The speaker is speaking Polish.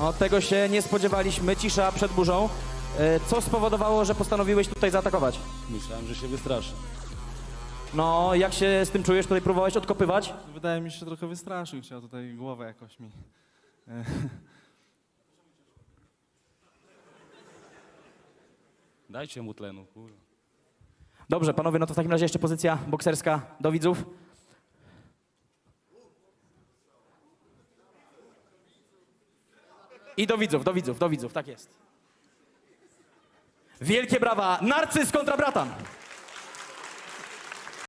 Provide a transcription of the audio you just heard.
O, tego się nie spodziewaliśmy. Cisza przed burzą. E, Co spowodowało, że postanowiłeś tutaj zaatakować? Myślałem, że się wystraszę. No, jak się z tym czujesz? Tutaj próbowałeś odkopywać? Wydaje mi się, że trochę wystraszył. Chciał tutaj głowę jakoś mi. Dajcie mu tlenu, kurwa. Dobrze, panowie, no to w takim razie jeszcze pozycja bokserska do widzów. I do widzów, do widzów, do widzów, tak jest. Wielkie brawa, Narcyz kontra Bratan.